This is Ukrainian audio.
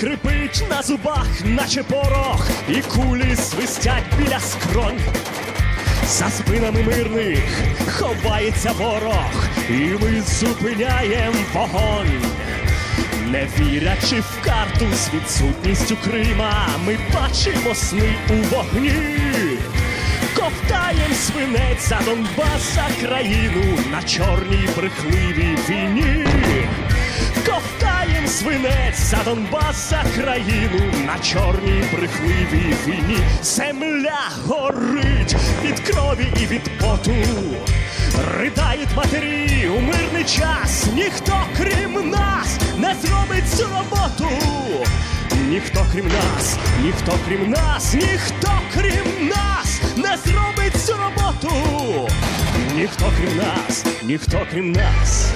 скрипить на зубах, наче порох, і кулі свистять біля скронь. За спинами мирних ховається ворог, і ми зупиняєм вогонь. Не вірячи в карту з відсутністю Крима, ми бачимо сни у вогні. Ковтаєм свинець за Донбас за країну на чорній брехливій війні. Свинець за Донбас за країну на чорній брехливій війні. Земля горить від крові і від поту. Ридають матері у мирний час. Ніхто крім нас не зробить цю роботу. Ніхто крім нас, ніхто крім нас, ніхто крім нас не зробить цю роботу. Ніхто крім нас, ніхто крім нас.